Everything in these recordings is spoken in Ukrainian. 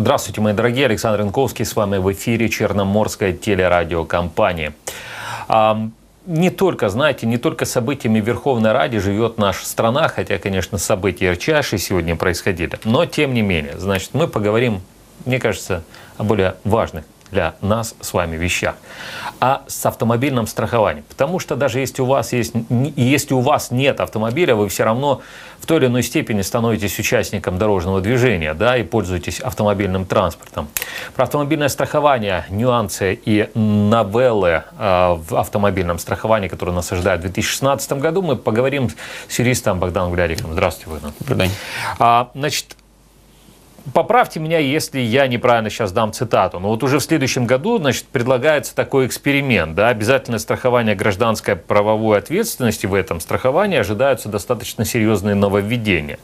Здравствуйте, мои дорогие. Александр Янковский с вами в эфире Черноморская телерадиокомпания. А, не только, знаете, не только событиями Верховной Ради живет наша страна, хотя, конечно, события ярчайшие сегодня происходили, но тем не менее, значит, мы поговорим, мне кажется, о более важных для нас с вами вещах, а с автомобильным страхованием. Потому что даже если у вас есть, если у вас нет автомобиля, вы все равно в той или иной степени становитесь участником дорожного движения, да, и пользуетесь автомобильным транспортом. Про автомобильное страхование, нюансы и новеллы э, в автомобильном страховании, которые нас ожидают в 2016 году, мы поговорим с юристом Богданом Глядиком. Здравствуйте, Богдан. Добрий день. А, значит, поправьте меня, если я неправильно сейчас дам цитату. Но вот уже в следующем году, значит, предлагается такой эксперимент, да, обязательное страхование гражданской правовой ответственности в этом страховании ожидаются достаточно серьезные нововведения.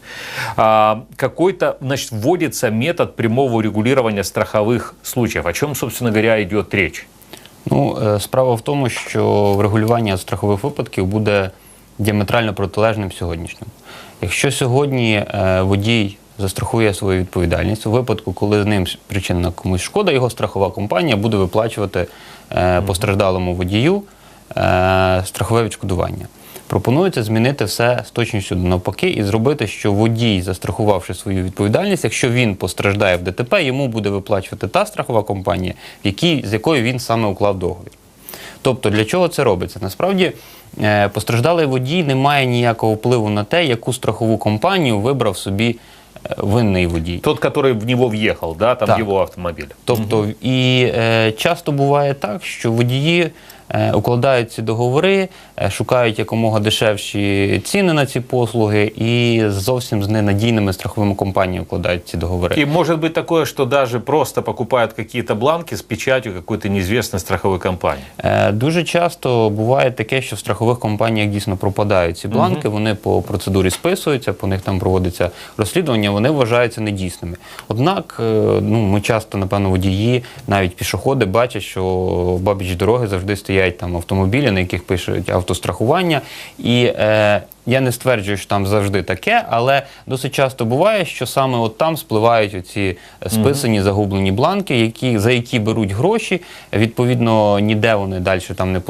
А, какой-то, значит, вводится метод прямого регулирования страховых случаев. О чем, собственно говоря, идет речь? Ну, е, справа в тому, що врегулювання страхових випадків буде діаметрально протилежним сьогоднішньому. Якщо сьогодні е, водій застрахує свою відповідальність у випадку, коли з ним причинена комусь шкода, його страхова компанія буде виплачувати е, постраждалому водію е, страхове відшкодування. Пропонується змінити все з точністю до навпаки і зробити, що водій, застрахувавши свою відповідальність, якщо він постраждає в ДТП, йому буде виплачувати та страхова компанія, якій, з якою він саме уклав договір. Тобто, для чого це робиться? Насправді е, постраждалий водій не має ніякого впливу на те, яку страхову компанію вибрав собі винний водій. Тот, который в него въехал, да, там Так. его автомобиль. Тобто, і е, часто буває так, що водії укладають ці договори, е, шукають якомога дешевші ціни на ці послуги і зовсім з ненадійними страховими компаніями укладають ці договори. И может быть такое, что даже просто покупают какие-то бланки с печатью какой-то неизвестной страховой компании. Е, Дуже часто буває таке, що в страхових компаніях дійсно пропадають ці бланки, вони по процедурі списуються, по них там проводиться розслідування, вони вважаються недійсними. Однак, е, ну ми часто, напевно, водії, навіть пішоходи бачать, що бабіч дороги завжди стоять там автомобілі, на яких пишуть автострахування. І е, я не стверджую, що там завжди таке, але досить часто буває, що саме от там спливають оці списані загублені бланки, які, за які беруть гроші. Відповідно, ніде вони далі там не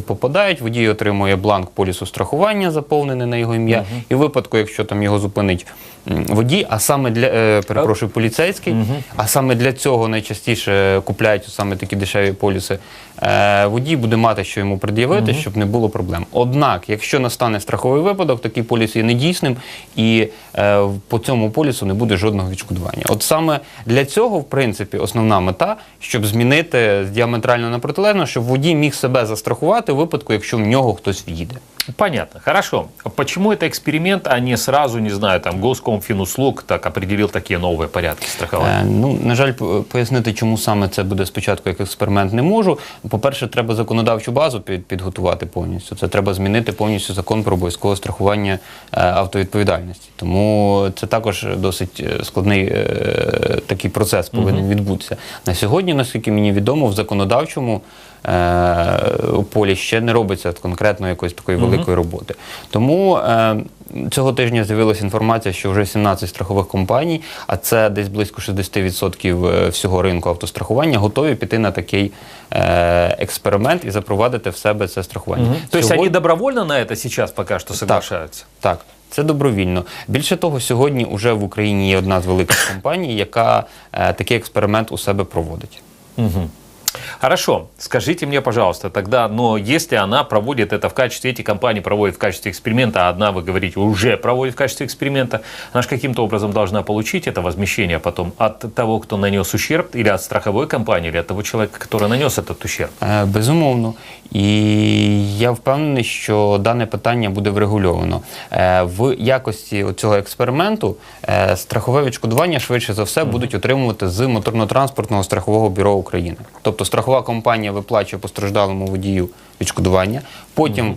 попадають. Водій отримує бланк полісу страхування, заповнений на його ім'я. І в випадку, якщо там його зупинить водій, а саме для е, перепрошую, поліцейський, а саме для цього найчастіше купляють саме такі дешеві поліси. Е, водій буде мати, що йому пред'явити, щоб не було проблем. Однак, якщо настане страховий випадок, такий поліс є недійсним, і е, в- по цьому полісу не буде жодного відшкодування. От саме для цього, в принципі, основна мета, щоб змінити з діаметрально на протилежно, щоб водій міг себе застрахувати в випадку, якщо в нього хтось в'їде. Понятно, хорошо. А Почему это эксперимент, а не сразу, не знаю, там Госкомфинуслуг так определил такие новые порядки страхования? Е, ну, на жаль, по- пояснити, чому саме це буде спочатку як експеримент, не можу. По-перше, треба законодавчу базу під, підготувати повністю. Це треба змінити повністю закон про обов'язкове страхування е, автовідповідальності. Тому це також досить е, складний е, такий процес повинен відбутися. На сьогодні, наскільки мені відомо, в законодавчому полі ще не робиться конкретно якоїсь такої великої роботи. Тому цього тижня з'явилася інформація, що вже 17 страхових компаній, а це десь близько 60% е, всього ринку автострахування, готові піти на такий е, експеримент і запровадити в себе це страхування. То есть Сьогодні- они добровольно на это сейчас пока что соглашаются? так, це добровільно. Більше того, сьогодні вже в Україні є одна з великих компаній, яка е, такий експеримент у себе проводить. Мгм. Хорошо, скажите мне, пожалуйста, тогда, но если она проводит это в качестве, эти компании проводят в качестве эксперимента, а одна, вы говорите, уже проводит в качестве эксперимента, она же каким-то образом должна получить это возмещение потом от того, кто нанес ущерб, или от страховой компании, или от того человека, который нанес этот ущерб. Е, Безумовно. І я впевнений, що дане питання буде врегульовано. Е, В якості цього експерименту е, страхове відшкодування швидше за все будуть отримувати з моторно-транспортного страхового бюро України. Тобто страхова компанія виплачує постраждалому водію відшкодування, потім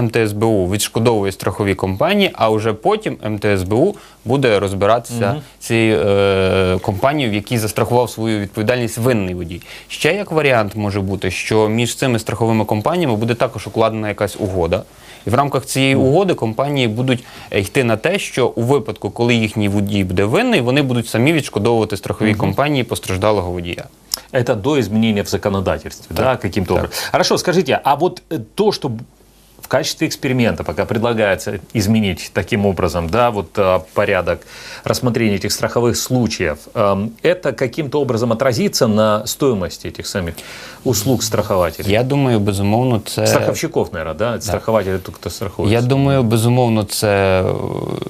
МТСБУ відшкодовує страхові компанії, а вже потім МТСБУ буде розбиратися цією е, компанією, в якій застрахував свою відповідальність винний водій. Ще як варіант може бути, що між цими страховими компаніями буде також укладена якась угода. І в рамках цієї угоди компанії будуть е, йти на те, що у випадку, коли їхній водій буде винний, вони будуть самі відшкодовувати страховій компанії постраждалого водія. Это до изменения в законодательстве, да, каким-то образом. Хорошо, скажите, а вот э, то, что в качестве эксперимента пока предлагается изменить таким образом, да, вот э, порядок рассмотрения этих страховых случаев, эм, это каким-то образом отразится на стоимости этих самих услуг страхователей? Я думаю, безумовно, це Страховщиков, наверное, да? Страхователи, тот, кто страхуется. Я думаю, безумовно, це е,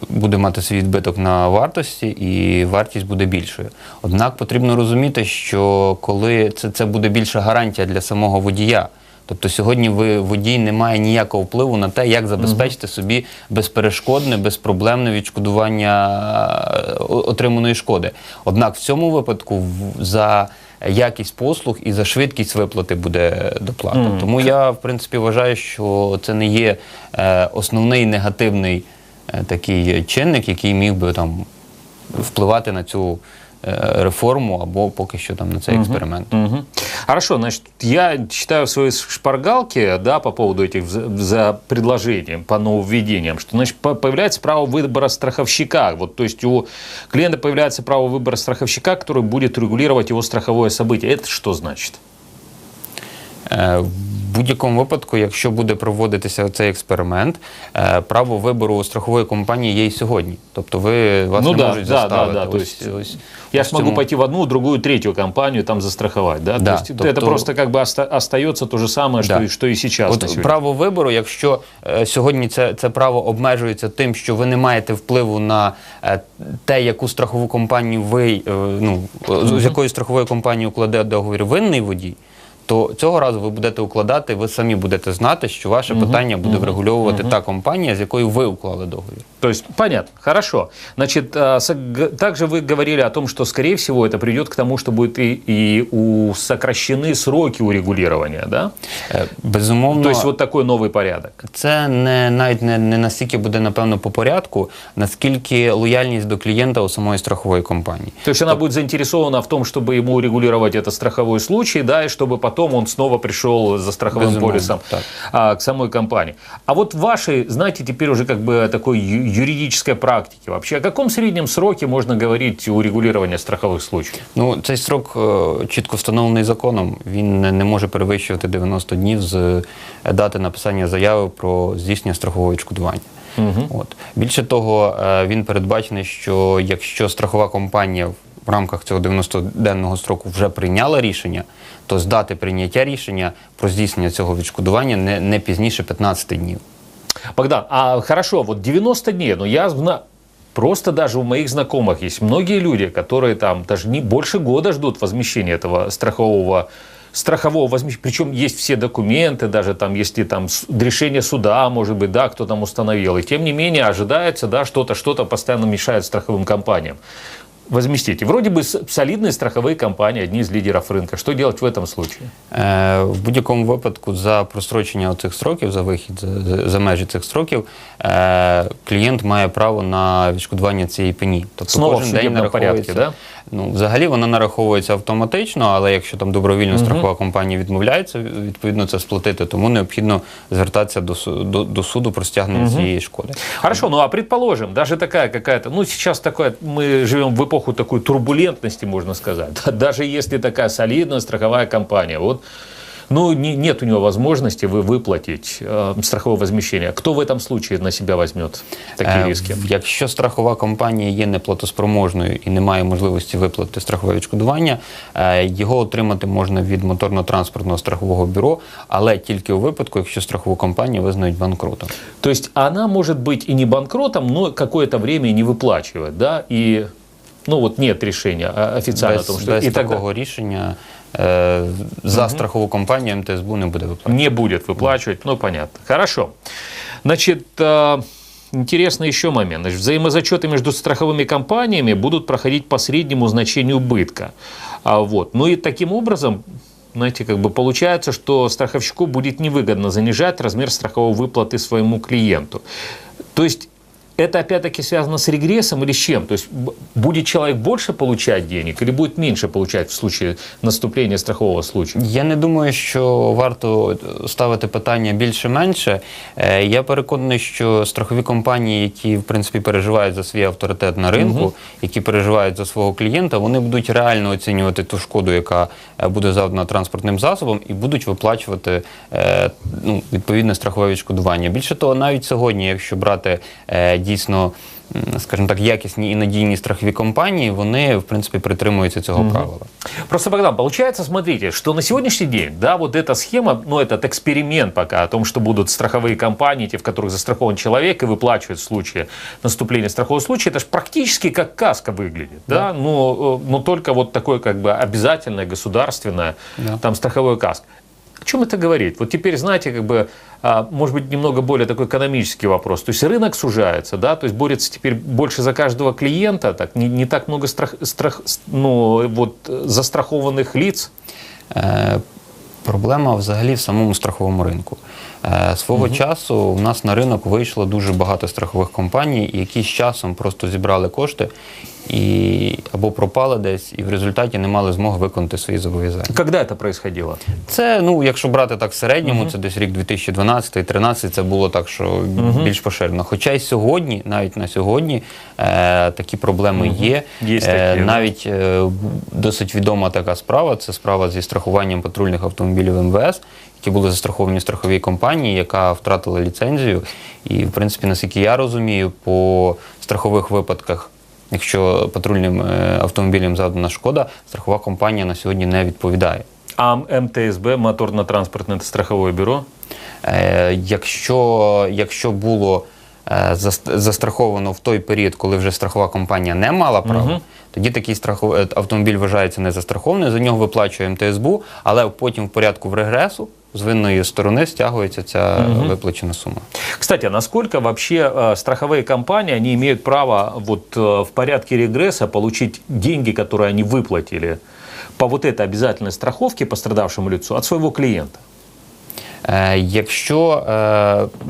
буде мати свій відбиток на вартості, і вартість буде більшою. Однак потрібно розуміти, що коли це, це буде більша гарантія для самого водія. Тобто сьогодні ви водій не має ніякого впливу на те, як забезпечити собі безперешкодне, безпроблемне відшкодування е, отриманої шкоди. Однак в цьому випадку за якість послуг і за швидкість виплати буде доплата. Тому я, в принципі, вважаю, що це не є е, основний негативний е, такий чинник, який міг би там впливати на цю реформу або поки що там на цей експеримент. Мгм. Хорошо, значит, я читаю в своей шпаргалке, да, по поводу этих за, предложений по нововведениям, что, значит, по- появляется право выбора страховщика. Вот, то есть у клиента появляется право выбора страховщика, который будет регулировать его страховое событие. Это что значит? Е, В будь-якому випадку, якщо буде проводитися цей експеримент, е, право вибору у страхової компанії є і сьогодні. Тобто ви вас Ну не да, можуть да, да, заставити. да, то Ось- есть ось- Я ось ж могу цьому- пойти в одну, другую, третью компанию там застраховать, да? Да, то есть это тобто- просто как бы оста- остается то же самое, что, Да. что и сейчас От право вибору, якщо е, сьогодні це, це право обмежується тим, що ви не маєте впливу на е, те, яку страхову компанію ви е, ну з якою страховою компанією укладе договір винний водій То цього разу ви будете укладати, ви самі будете знати, що ваше питання буде врегульовувати та компанія, з якою ви уклали договір. То есть, понятно, хорошо. Значит, а, сог- также вы говорили о том, что, скорее всего, это придет к тому, что будут и, и у сокращены сроки урегулирования, да? Е, Безумовно, То есть, вот такой новый порядок. Це не навіть не, не настільки буде напевно по порядку, наскільки лояльність до клієнта у самої страхової компанії. То есть, она будет заинтересована в том, чтобы ему урегулировать это страховой случай, да, и чтобы потом он снова пришел за страховым Безумовно, полисом так. а, к самой компании. А вот в вашей, знаете, теперь уже как бы такой ю- юридической практике вообще, о каком среднем сроке можно говорить урегулирования страховых случаев? Ну, цей строк е, чітко встановлений законом. Він не, не може перевищувати 90 днів з е, дати написання заяви про здійснення страхового відшкодування. От. Більше того, е, він передбачений, що якщо страхова компанія в рамках цього 90-денного строку вже прийняла рішення, то з дати прийняття рішення про здійснення цього відшкодування не, не пізніше 15 днів. Богдан, а хорошо, вот 90 дней, но я зна- Просто даже у моих знакомых есть многие люди, которые там даже не больше года ждут возмещения этого страхового страхового возмещения. Причем есть все документы, даже там, если там с- решение суда, может быть, да, кто там установил. И тем не менее ожидается, да, что-то, что-то постоянно мешает страховым компаниям возместить. И вроде бы с- солидные страховые компании, одни из лидеров рынка. Что делать в этом случае? Е, В будь-якому випадку за прострочення цих строків, за вихід за, за- за межі цих строків, е, клієнт має право на відшкодування цієї пені. Тобто Снова в кожен день судебному нараховується. порядку, Ну, взагалі вона нараховується автоматично, але якщо там добровільно страхова компанія відмовляється, відповідно це сплатити, тому необхідно звертатися до, су- до, до суду про стягнення цієї шкоди. Хорошо, ну а предположим, даже такая какая-то, ну сейчас такое, мы живем в эпоху такой турбулентности, можно сказать. Даже если такая солидная страховая компания, вот, ну не- нет у него возможности вы выплатить э, страховое возмещение. Кто в этом случае на себя возьмет такие Е, риски? в- Якщо страхова компанія є неплатоспроможною і не має можливості виплатити страхове відшкодування, е, його отримати можна від моторно-транспортного страхового бюро, але тільки у випадку, якщо страхову компанію визнають банкрутом. То есть она может быть и не банкротом, но какое-то время и не выплачивает, да, и ну вот нет решения а, официально Без, о том, что без и тогда такого рішення е, за страхову компанію МТСБУ не буде виплачувати. не будет выплачивать, ну понятно. Хорошо. Значит, э, интересный еще момент. Значит, взаимозачеты между страховыми компаниями будут проходить по среднему значению убытка. А, вот. Ну и таким образом, знаете, как бы получается, что страховщику будет невыгодно занижать размер страховой выплаты своему клиенту. То есть это опять-таки связано с регрессом или с чем? То есть будет человек больше получать денег или будет меньше получать в случае наступления страхового случая? Я не думаю, що варто ставити питання більше-менше. Е, Я переконаний, що страхові компанії, які в принципі переживають за свій авторитет на ринку, які переживають за свого клієнта, вони будуть реально оцінювати ту шкоду, яка е, буде завдана транспортним засобом, і будуть виплачувати е, ну, відповідне страхове відшкодування. Більше того, навіть сьогодні, якщо брати е, дійсно. м, Скажімо так, якісні і надійні страхові компанії, вони в принципі притримуються цього правила. Просто, Богдан, получается, смотрите, что на сегодняшний день, да, вот эта схема, ну, этот эксперимент пока о том, что будут страховые компании, те, в которых застрахован человек и выплачивают в случае наступления страхового случая, это же практически как каска выглядит, да, Но, э, но только вот такое как бы обязательное государственное, Да. там страховой каск. О чем это говорит? Вот теперь, знаете, как бы, а, может быть, немного более такой экономический вопрос. То есть рынок сужается, да, то есть борется теперь больше за каждого клиента, так не, не так много страх, страх, ну, вот, э, застрахованных лиц. Е, Проблема взагалі в самому страховому ринку. Е, Свого часу у нас на ринок вийшло дуже багато страхових компаній, які з часом просто зібрали кошти і або пропали десь, і в результаті не мали змоги виконати свої зобов'язання. Когда это происходило? Це, ну, якщо брати так в середньому, це десь рік 2012-2013, це було так, що більш поширено. Хоча й сьогодні, навіть на сьогодні, е, такі проблеми є. Є Е, такі, да. навіть е, досить відома така справа. Це справа зі страхуванням патрульних автомобілів МВС, які були застраховані в страховій компанії, яка втратила ліцензію. І, в принципі, наскільки я розумію, по страхових випадках. Якщо патрульним е, автомобілям завдана шкода, страхова компанія на сьогодні не відповідає. А МТСБ, моторно-транспортное страховое бюро? Е, якщо, якщо було е, застраховано в той період, коли вже страхова компанія не мала права, тоді такий страхов... е, автомобіль вважається незастрахований, за нього виплачує МТСБУ, але потім в порядку в регресу з винної сторони стягується ця виплачена сума. Кстати, а насколько вообще э, страховые компании, они имеют право вот э, в порядке регресса получить деньги, которые они выплатили по вот этой обязательной страховке пострадавшему лицу от своего клиента? Е, якщо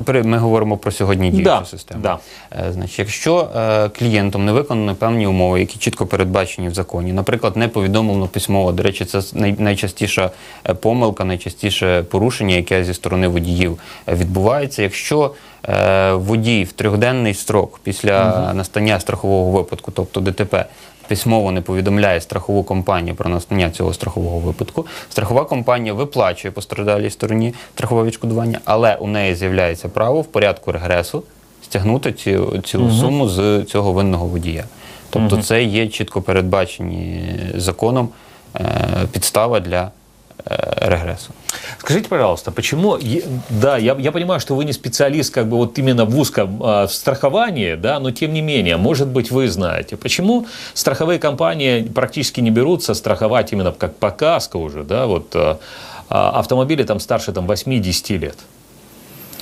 е, ми говоримо про сьогодні діючу Да, систему, да. Е, значить, якщо клієнтом не виконано певні умови, які чітко передбачені в законі, наприклад, не повідомлено письмово, до речі, це най- найчастіша помилка, найчастіше порушення, яке зі сторони водіїв відбувається. Якщо водій в трьохденний строк після настання страхового випадку, тобто ДТП, письмово не повідомляє страхову компанію про настання цього страхового випадку. Страхова компанія виплачує постраждалій стороні страхове відшкодування, але у неї з'являється право в порядку регресу стягнути цю, цю суму з цього винного водія. Тобто це є чітко передбачені законом е, підстава для е, регресу. Скажите, пожалуйста, почему, е- да, я, я понимаю, что вы не специалист как бы вот именно в узком а, в страховании, да, но тем не менее, может быть, вы знаете, почему страховые компании практически не берутся страховать именно как по каско уже, да, вот а, а, автомобили там старше там 8-10 лет.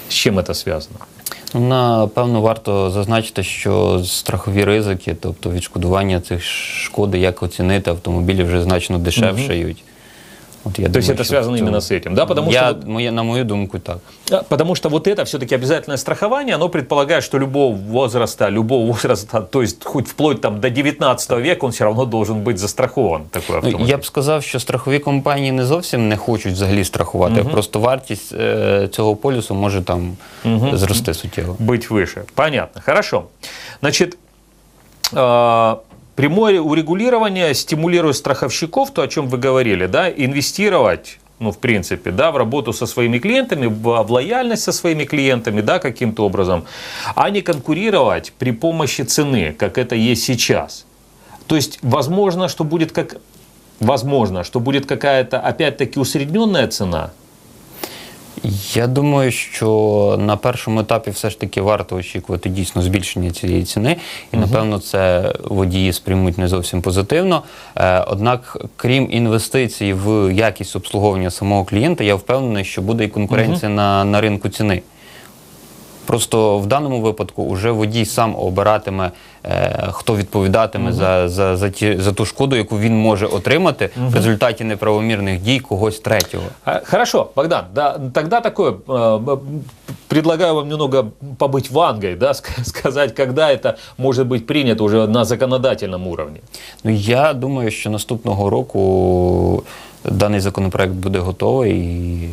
С чем это связано? Ну, Напевно, варто зазначити, що страхові ризики, тобто відшкодування цих шкоди, як оцінити, автомобілі вже значно дешевшають. От я То есть думаю, это що связано в цьому- именно с этим, да? Потому я, что вот- моє, на мою думку, так. А, Потому что вот это все-таки обязательное страхование, оно предполагает, что любого возраста, любого возраста, то есть хоть вплоть там до 19 века, он все равно должен быть застрахован. Такой Ну, автомобиль. я б сказав, що страхові компанії не зовсім не хочуть взагалі страхувати, просто вартість е, цього полюсу може там зрости суттєво. Быть выше. Понятно. Хорошо. Значит, э, прямое урегулирование стимулирует страховщиков, то, о чем вы говорили, да, инвестировать ну, в принципе, да, в работу со своими клиентами, в, лояльность со своими клиентами, да, каким-то образом, а не конкурировать при помощи цены, как это есть сейчас. То есть, возможно, что будет как, возможно, что будет какая-то, опять-таки, усредненная цена, Я думаю, що на першому етапі все ж таки варто очікувати дійсно збільшення цієї ціни, і напевно це водії сприймуть не зовсім позитивно. Е, Однак, крім інвестицій в якість обслуговування самого клієнта, я впевнений, що буде і конкуренція на, на ринку ціни. Просто в даному випадку вже водій сам обиратиме, е, хто відповідатиме за, за, за, ті, за ту шкоду, яку він може отримати в результаті неправомірних дій когось третього. А, Хорошо, Богдан, да, тогда такой, э, б- предлагаю вам немного побыть вангой, да, ск- сказать, когда это может быть принято уже на законодательном уровне. Ну я думаю, що наступного року даний законопроект буде готовий. І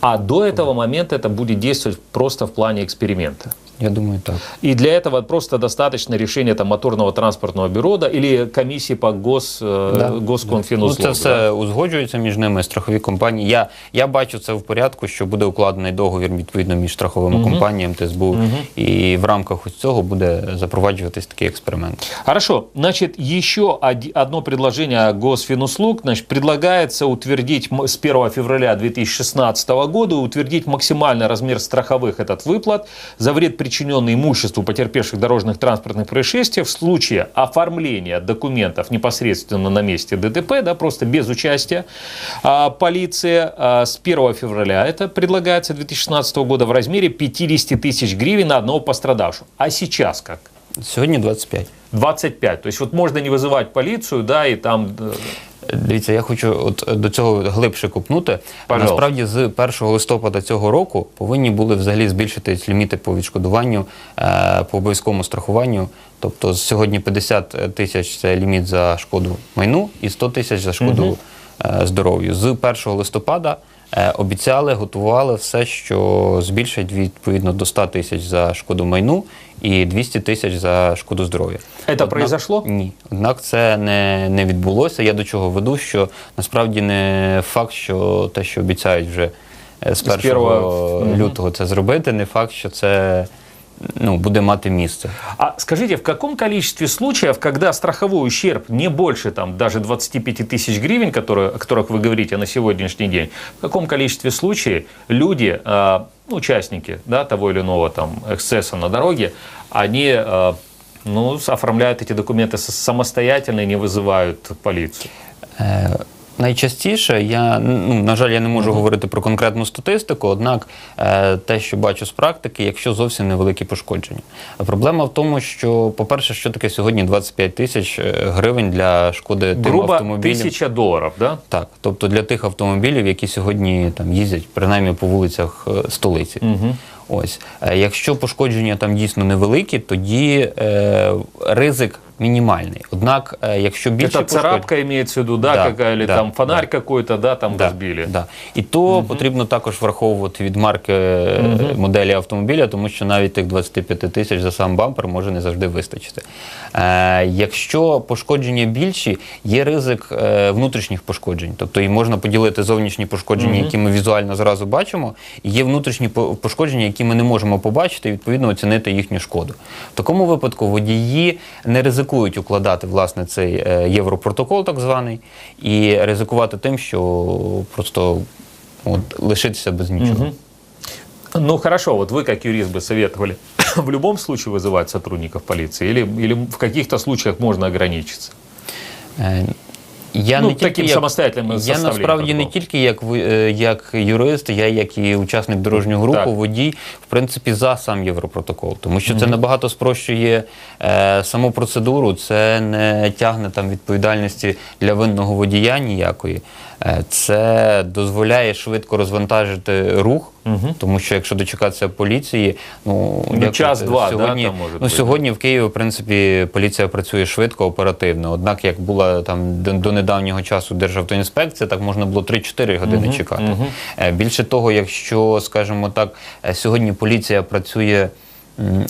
А до этого момента это будет действовать просто в плане эксперимента. я думаю, так. И для этого просто достаточно решения там, моторного транспортного бюро да, или комиссии по гос, э, Да. госконфинуслугу, Ну, це да? все узгоджується між ними, страхові компанії. Я, я бачу це в порядку, що буде укладений договір відповідно між страховими компаніями ТСБУ, і в рамках ось цього буде запроваджуватись такий експеримент. Хорошо, значит, еще оди- одно предложение Госфинуслуг. Значит, предлагается утвердить м- с 1 февраля 2016 года утвердить максимальный размер страховых этот выплат за вред, причиненный имуществу потерпевших дорожных транспортных происшествий в случае оформления документов непосредственно на месте ДТП, да, просто без участия а, полиции а, с 1 февраля, это предлагается 2016 года в размере 50 тысяч гривен на одного пострадавшего. А сейчас как? Сьогодні 25. 25. То есть вот можно не вызывать полицию, да, и там... Дивіться, я хочу от до цього глибше купнути. Пожалуйста. Насправді, з 1 листопада цього року повинні були взагалі збільшитись ліміти по відшкодуванню е, по обов'язковому страхуванню. Тобто сьогодні 50 тисяч це ліміт за шкоду майну і 100 тисяч за шкоду угу. здоров'ю. З 1 листопада обіцяли, готували все, що збільшать відповідно до 100 тисяч за шкоду майну і 200 тисяч за шкоду здоров'я. Это произошло? Ні, однак це не, не відбулося. Я до чого веду, що насправді не факт, що те, що обіцяють вже е, з 1 лютого це зробити, не факт, що це ну, буде мати місце. А скажите, в каком количестве случаев, когда страховой ущерб не больше там, даже 25 тысяч гривен, которые, о которых вы говорите на сегодняшний день, в каком количестве случаев люди, э, ну, участники да, того или иного там, эксцесса на дороге, они э, ну, оформляют эти документы самостоятельно и не вызывают полицию? Найчастіше я ну на жаль, я не можу говорити про конкретну статистику, однак е, те, що бачу з практики, якщо зовсім невеликі пошкодження. Проблема в тому, що, по-перше, що таке сьогодні 25 тисяч е, гривень для шкоди тим Грубо автомобілям. тысяча долларов, да? Так, тобто для тих автомобілів, які сьогодні там їздять принаймні по вулицях е, столиці. Ось, Е, якщо пошкодження там дійсно невеликі, тоді е, ризик мінімальний. Однак, е, якщо більше Это царапка имеется в виду, да, Да, какая, или да, там фонарь да. какой-то, да, там Да, разбили. Да. І то потрібно також враховувати від марки е, моделі автомобіля, тому що навіть тих 25 тисяч за сам бампер може не завжди вистачити. Е, якщо пошкодження більші, є ризик е, внутрішніх пошкоджень. Тобто і можна поділити зовнішні пошкодження, які ми візуально зразу бачимо, і є внутрішні пошкодження, які ми не можемо побачити, і відповідно оцінити їхню шкоду. В такому випадку водії не ризикують укладати власне цей е, європротокол, так званий, і ризикувати тим, що просто от, лишитися без нічого. Ну хорошо, вот вы как юрист бы советовали в любом случае вызывать сотрудников полиции или, или в каких-то случаях можно ограничиться? я Ну, не тільки таким як, самостоятельним я насправді не тільки як е, як юрист, я як і учасник дорожнього групу, Так. водій, в принципі, за сам європротокол, тому що це набагато спрощує е, саму процедуру, це не тягне там відповідальності для винного водія ніякої. Е, це дозволяє швидко розвантажити рух, тому що якщо дочекатися поліції, ну, Ну, час-два, да, сьогодні, там може ну, сьогодні в Києві, в принципі, поліція працює швидко, оперативно. Однак, як була там до, до недавнього часу Державтоінспекція, так можна було 3-4 години чекати. Е, Більше того, якщо, скажімо так, е, сьогодні поліція працює.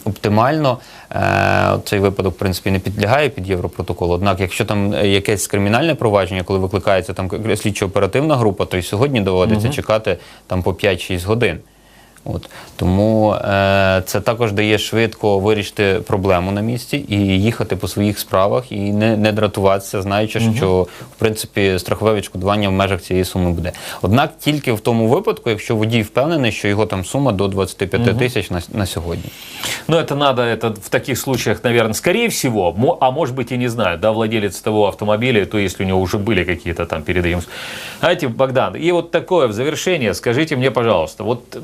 Оптимально Е, цей випадок, в принципі, не підлягає під європротокол. Однак, якщо там якесь кримінальне провадження, коли викликається там слідчо-оперативна група, то і сьогодні доводиться чекати там по 5-6 годин. От тому е, це також дає швидко вирішити проблему на місці і їхати по своїх справах, і не, не дратуватися, знаючи, що в принципі страхове відшкодування в межах цієї суми буде. Однак тільки в тому випадку, якщо водій впевнений, що його там сума до 25 тисяч на, на сьогодні. Ну, это надо, это в таких случаях, наверное, скорее всего, мо- а может быть и не знаю, да, владелец того автомобиля, то если у него уже были какие-то там передаем. Знаете, Богдан, и вот такое в завершение, скажите мне, пожалуйста, вот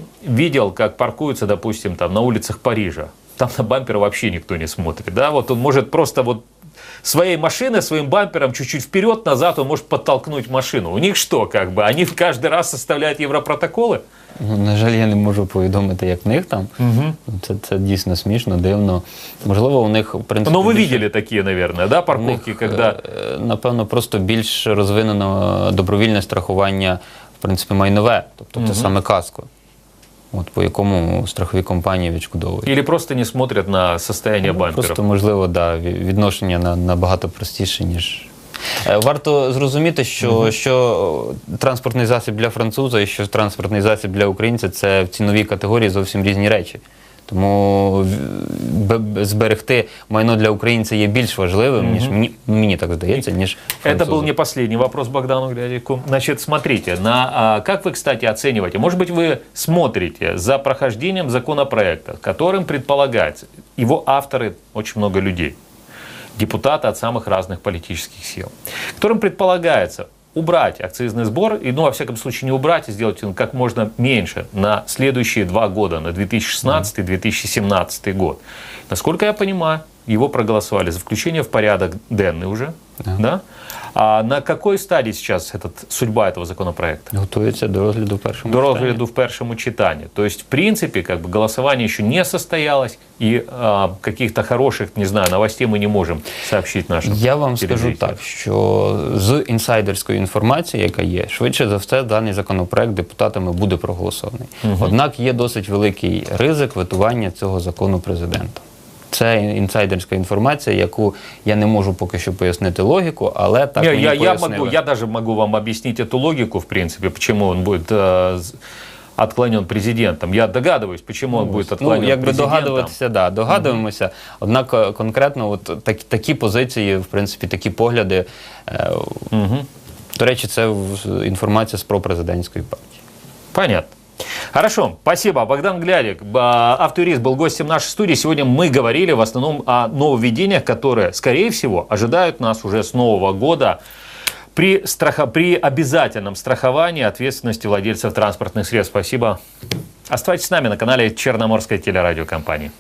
видел, как паркуются, допустим, там на улицах Парижа, там на бампер вообще никто не смотрит, да, вот он может просто вот своей машиной, своим бампером чуть-чуть вперед, назад, он может подтолкнуть машину. У них что, как бы, они каждый раз составляют европротоколы? Ну, на жаль, я не можу повідомити, як в них там. Це, це дійсно смішно, дивно. Можливо, у них в принципі. Но вы більше- видели такие, наверное, да, у парковки, них, когда... е, напевно, просто більш розвинено добровільне страхування, в принципі, майнове, тобто це саме каско, От по якому страхові компанії відшкодовують. Ілі просто не смотрять на состояние Ну, бамперов? Просто можливо, да, відношення на, набагато простіше, ніж. Е, Варто зрозуміти, що, що транспортний засіб для француза і що транспортний засіб для українця це в ціновій категорії зовсім різні речі. Тому в- б- б- зберегти майно для українця є більш важливим, ніж мені, мені так здається, ніж Это французу. был не последний вопрос Богдану Глядику. Значит, смотрите, на, а, как вы, кстати, оцениваете? Может быть, вы смотрите за прохождением законопроекта, которым предполагается, его авторы очень много людей, депутаты от самых разных политических сил, которым предполагается убрать акцизный сбор, и, ну, во всяком случае, не убрать, а сделать он как можно меньше на следующие два года, на 2016-2017 год. Насколько я понимаю, его проголосовали за включение в порядок денный уже, да? А на какой стадии сейчас этот, судьба этого законопроекта? Готується до розгляду в першому До читанні. розгляду в першому читании. То есть, в принципе, как бы голосование еще не состоялось, и а, каких-то хороших, не знаю, новостей мы не можем сообщить нашим Я вам скажу телезрителям. так, що з інсайдерської інформації, яка є, швидше за все, даний законопроект депутатами буде проголосований. Однак є досить великий ризик ветування цього закону президентом. Це інсайдерська інформація, яку я не можу поки що пояснити логіку, але так Не, мені я, я, пояснили. могу, я даже могу вам объяснить эту логику, в принципе, почему он будет э, з- отклонен президентом. Я догадываюсь, почему он будет отклонен Ну, якби президентом. догадуватися, да, догадуємося. Однак е, конкретно, от так, такі позиції, в принципі, такі погляди. Е, До речі, це в- інформація з пропрезидентської партії. Понятно. Хорошо, спасибо. Богдан Глядик, б- автоюрист, был гостем нашей студии. Сегодня мы говорили в основном о нововведениях, которые, скорее всего, ожидают нас уже с Нового года при, страха... при обязательном страховании ответственности владельцев транспортных средств. Спасибо. Оставайтесь с нами на канале Черноморской телерадиокомпании.